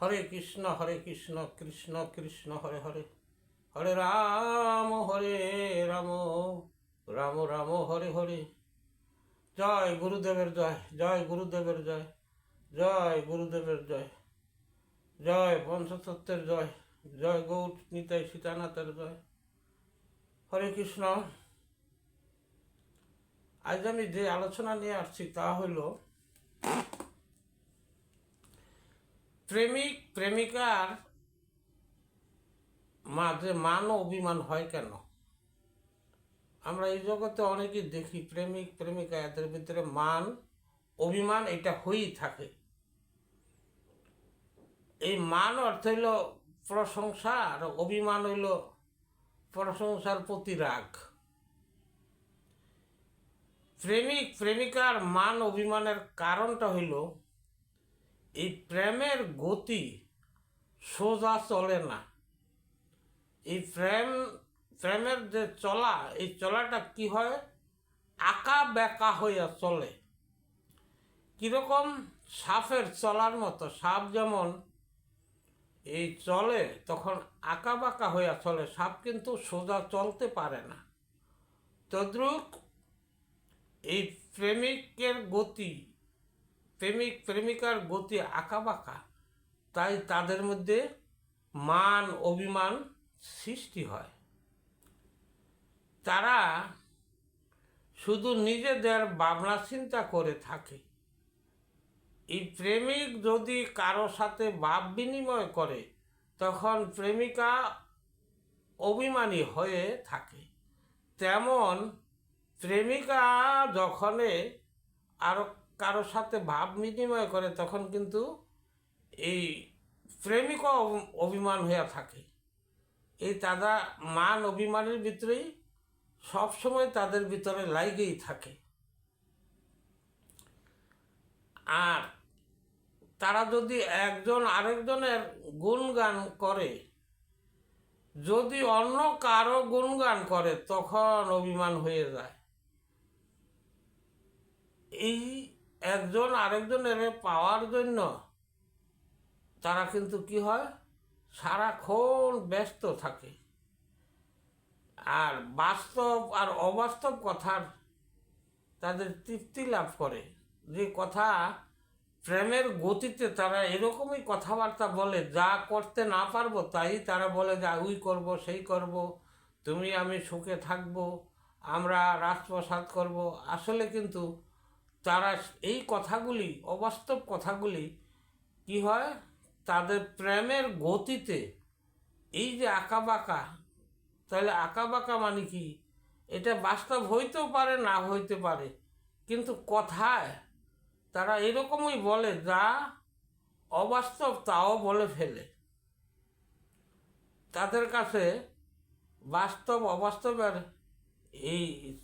হরে কৃষ্ণ হরে কৃষ্ণ কৃষ্ণ কৃষ্ণ, হরে হরে। হরে রাম হরে রাম রাম রাম, হরে হরে। জয় গুরুদেবের জয় জয় গুরুদেবের জয় জয় গুরুদেবের জয় জয় পঞ্চতত্ত্বের জয় জয় গৌর নিতাই সীতানাথের জয়। হরে কৃষ্ণ। আজ আমি যে আলোচনা নিয়ে আসছি তা হলো প্রেমিক, প্রেমিকার মাঝে মান অভিমান হয় কেন? আমরা এই জগতে অনেকেই দেখি প্রেমিক, প্রেমিকা, এদের ভিতরে মান, অভিমান এটা হয়েই থাকে। এই মান অর্থ হইল প্রশংসা আর অভিমান হইল প্রশংসার প্রতি রাগ। প্রেমিক, প্রেমিকার মান অভিমানের কারণটা হইল এই প্রেমের গতি সোজা চলে না। এই প্রেম, প্রেমের যে চলা, এই চলাটা কি হয়? আঁকা বেঁকা হইয়া চলে। কীরকম সাপের চলার মতো, সাপ যেমন এই চলে, তখন আঁকা বাঁকা হইয়া চলে। সাপ কিন্তু সোজা চলতে পারে না। তদ্রুপ এই প্রেমিকের গতি প্রেমিক, প্রেমিকার গতি আঁকা বাঁকা তাই তাদের মধ্যে মান, অভিমান সৃষ্টি হয়। তারা শুধু নিজেদের ভাবনা চিন্তা করে থাকে। এই প্রেমিক যদি কারও সাথে ভাব বিনিময় করে, তখন প্রেমিকা অভিমানী হয়ে থাকে। তেমন প্রেমিকা যখনে আরও কারোর সাথে ভাব বিনিময় করে তখন কিন্তু এই প্রেমিকও অভ- অভিমান হয়ে থাকে। এই তারা মান অভিমানের ভিতরেই সবসময় তাদের ভিতরে লাইগেই থাকে। আর তারা যদি একজন আরেকজনের গুণগান করে, যদি অন্য কারও গুণগান করে, তখন অভিমান হয়ে যায়। এই একজন আরেকজনের পাওয়ার জন্য তারা কিন্তু কি হয়? সারাক্ষণ ব্যস্ত থাকে। আর বাস্তব আর অবাস্তব কথার তাদের তৃপ্তি লাভ করে। যে কথা প্রেমের গতিতে তারা এরকমই কথাবার্তা বলে, যা করতে না পারব তাই তারা বলে, যে উই করব, সেই করব, তুমি আমি সুখে থাকব, আমরা রাজপ্রসাদ করব। আসলে কিন্তু তারা এই কথাগুলি, অবাস্তব কথাগুলি, কি হয়? তাদের প্রেমের গতিতে এই যে আঁকা বাঁকা তাহলে আঁকা বাঁকা মানে কি? এটা বাস্তব হইতেও পারে, না হইতে পারে। কিন্তু কথায় তারা এরকমই বলে, যা অবাস্তব তাও বলে ফেলে। তাদের কাছে বাস্তব, অবাস্তবের এই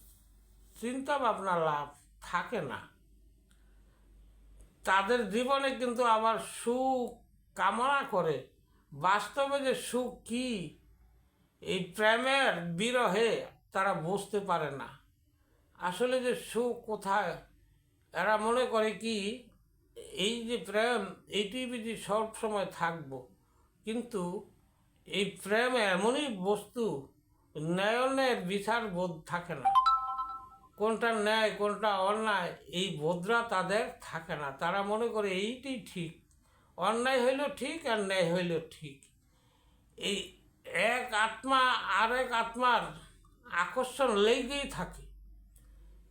চিন্তা ভাবনা লাভ। থাকে না। তাদের জীবনে কিন্তু আবার সুখ কামনা করে। বাস্তবে যে সুখ কি, এই প্রেমের বিরহে তারা বুঝতে পারে না। আসলে যে সুখ কোথায়, এরা মনে করে কি, এই যে প্রেম এইটি সব সময় থাকব। কিন্তু এই প্রেম এমনই বস্তু ন্যায়নের বিচার বোধ থাকে না। কোনটা ন্যায়, কোনটা অন্যায়, এই বোধরা তাদের থাকে না। তারা মনে করে এইটাই ঠিক। অন্যায় হইল ঠিক আর ন্যায় হইল ঠিক। এই এক আত্মা আর এক আত্মার আকর্ষণ লেগেই থাকে।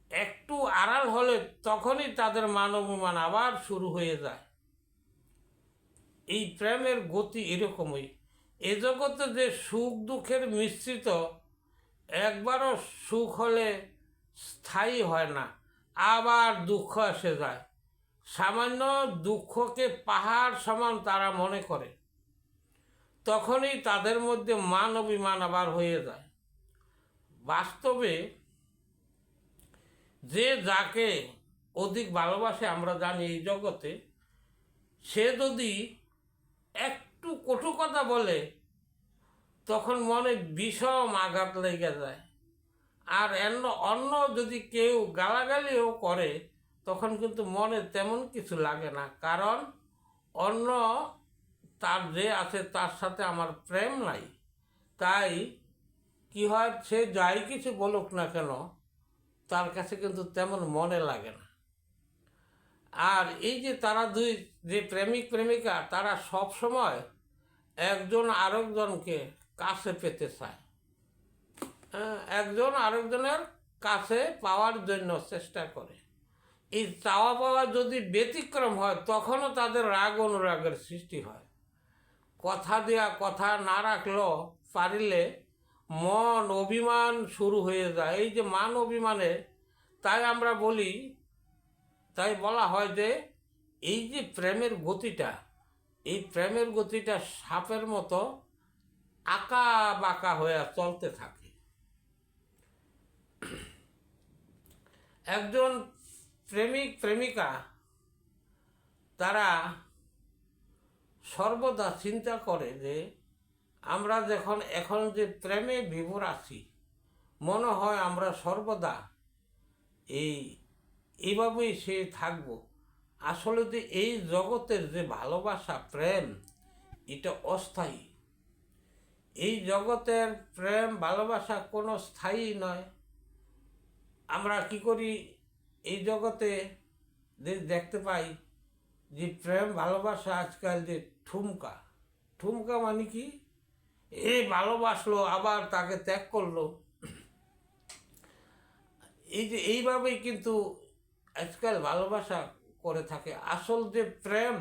একটু আড়াল হলে তখনই তাদের মানবমান আবার শুরু হয়ে যায়। এই প্রেমের গতি এরকমই। এ জগতে যে সুখ দুঃখের মিশ্রিত, একবারও সুখ হলে স্থায়ী হয় না, আবার দুঃখ এসে যায়। সামান্য দুঃখকে পাহাড় সমান তারা মনে করে। তখনই তাদের মধ্যে মান অভিমান আবার হয়ে যায়। বাস্তবে যে যাকে অধিক ভালোবাসে, আমরা জানি এই জগতে, সে যদি একটু কটু কথা বলে, তখন মনে বিষম আঘাত লেগে যায়। আর অন্য অন্য যদি কেউ গালাগালিও করে, তখন কিন্তু মনে তেমন কিছু লাগে না। কারণ অন্য তার যে আছে, তার সাথে আমার প্রেম নাই। তাই কি হয়, সে যাই কিছু বলুক না কেন, তার কাছে কিন্তু তেমন মনে লাগে না। আর এই যে তারা দুই, যে প্রেমিক, প্রেমিকা, তারা সব সময় একজন আরেকজনকে কাছে পেতে চায়। একজন আরেকজনের কাছে পাওয়ার জন্য চেষ্টা করে। এই চাওয়া পাওয়া যদি ব্যতিক্রম হয়, তখনও তাদের রাগ অনুরাগের সৃষ্টি হয়। কথা দেয়া কথা না রাখলেও পারিলে মন অভিমান শুরু হয়ে যায়। এই যে মান অভিমানে, তাই আমরা বলি, তাই বলা হয় যে, এই যে প্রেমের গতিটা, এই প্রেমের গতিটা সাপের মতো আঁকা বাঁকা হয়ে চলতে থাকে। একজন প্রেমিক, প্রেমিকা, তারা সর্বদা চিন্তা করে যে আমরা যখন এখন যে প্রেমে বিভোর আছি, মনে হয় আমরা সর্বদা এই, এইভাবেই সে থাকব। আসলে যে এই জগতের যে ভালোবাসা, প্রেম, এটা অস্থায়ী। এই জগতের প্রেম, ভালোবাসা কোনো স্থায়ী নয়। আমরা কি করি? এই জগতে দেখতে পাই যে প্রেম, ভালোবাসা আজকাল যে ঠুমকা। ঠুমকা মানে কি? এই ভালোবাসলো, আবার তাকে ত্যাগ করল। এই যে এইভাবেই কিন্তু আজকাল ভালোবাসা করে থাকে। আসল যে প্রেম,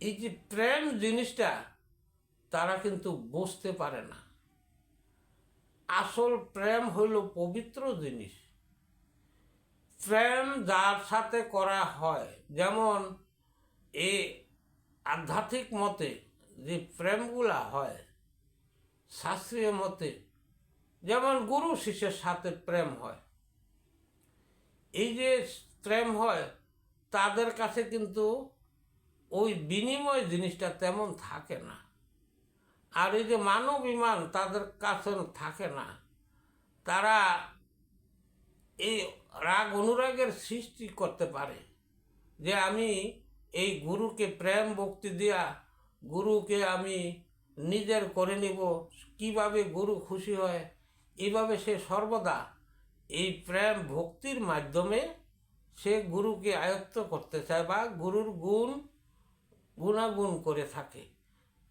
এই যে প্রেম জিনিসটা তারা কিন্তু বুঝতে পারে না। আসল প্রেম হইল পবিত্র জিনিস। প্রেম যার সাথে করা হয়, যেমন এ আধ্যাত্মিক মতে যে প্রেমগুলা হয়, শাস্ত্রীয় মতে, যেমন গুরু শিষ্যের সাথে প্রেম হয়। এই যে প্রেম হয়, তাদের কাছে কিন্তু ওই বিনিময় জিনিসটা তেমন থাকে না। আর এই যে মানব বিমান তাদের কাছে থাকে না। তারা এই রাগ অনুরাগের সৃষ্টি করতে পারে। যে আমি এই গুরুকে প্রেম ভক্তি দিয়া গুরুকে আমি নিজের করে নিব, কীভাবে গুরু খুশি হয় এইভাবে সে সর্বদা এই প্রেম ভক্তির মাধ্যমে সে গুরুকে আয়ত্ত করতে চায় বা গুরুর গুণ গুণাগুণ করে থাকে।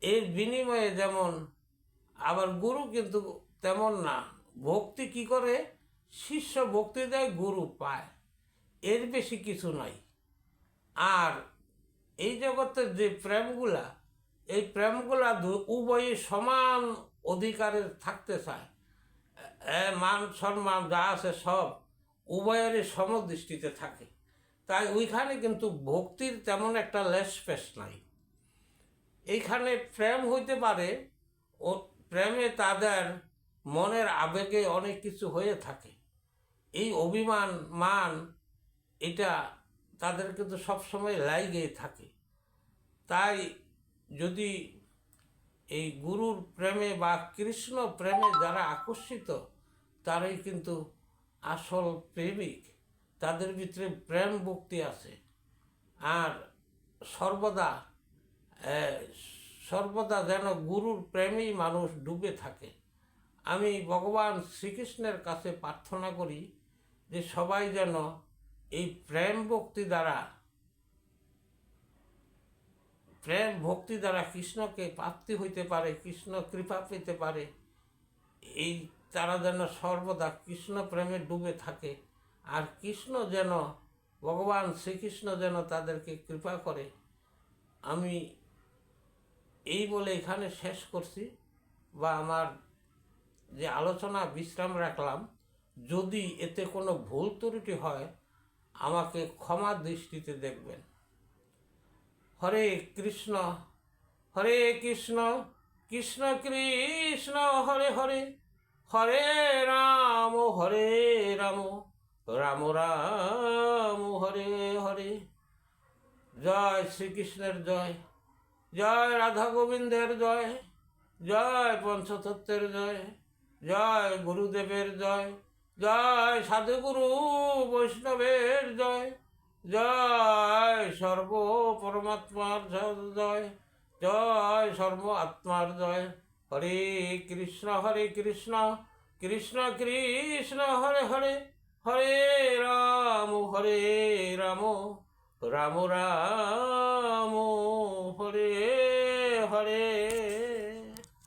এর বিনিময়ে যেমন আবার গুরু কিন্তু তেমন না, ভক্তি কি করে? শিষ্য ভক্তি দেয় গুরু পায়, এর বেশি কিছু নাই। আর এই জগতের যে প্রেমগুলা, এই প্রেমগুলা উভয়ই সমান অধিকারে থাকতে চায়। মান সম্মান যা আছে সব উভয়েরই সমদৃষ্টিতে থাকে। তাই ওইখানে কিন্তু ভক্তির তেমন একটা লেশ পেশ নাই। এইখানে প্রেম হইতে পারে ও প্রেমে তাদের মনের আবেগে অনেক কিছু হয়ে থাকে। এই অভিমান, মান, এটা তাদের কিন্তু সবসময় লাইগেই থাকে। তাই যদি এই গুরুর প্রেমে বা কৃষ্ণ প্রেমে যারা আকর্ষিত, তারাই কিন্তু আসল প্রেমিক। তাদের ভিতরে প্রেম ভক্তি আছে। আর সর্বদা সর্বদা যেন গুরুর প্রেমেই মানুষ ডুবে থাকে। আমি ভগবান শ্রীকৃষ্ণের কাছে প্রার্থনা করি যে সবাই যেন এই প্রেম ভক্তি দ্বারা, প্রেম ভক্তি দ্বারা কৃষ্ণকে প্রাপ্তি হইতে পারে, কৃষ্ণ কৃপা পেতে পারে, এই তারা যেন সর্বদা কৃষ্ণ প্রেমে ডুবে থাকে আর কৃষ্ণ যেন, ভগবান শ্রীকৃষ্ণ যেন তাদেরকে কৃপা করে। আমি এই বলে এখানে শেষ করছি বা আমার যে আলোচনা, বিশ্রাম রাখলাম। যদি এতে কোনো ভুল ত্রুটি হয়, আমাকে ক্ষমা দৃষ্টিতে দেখবেন। হরে কৃষ্ণ হরে কৃষ্ণ কৃষ্ণ কৃষ্ণ, হরে হরে হরে রাম হরে রাম রাম রাম, হরে হরে। জয় শ্রীকৃষ্ণের জয় জয় রাধা গোবিন্দের জয় জয় পঞ্চতত্ত্বের জয়। জয় গুরুদেবের জয় জয় সাধুগুরু বৈষ্ণবের জয় জয় সর্ব পরমাত্মার জয় জয় সর্ব আত্মার জয়। হরে কৃষ্ণ হরে কৃষ্ণ কৃষ্ণ কৃষ্ণ, হরে হরে হরে রাম হরে রাম রাম রাম, হরে হরে।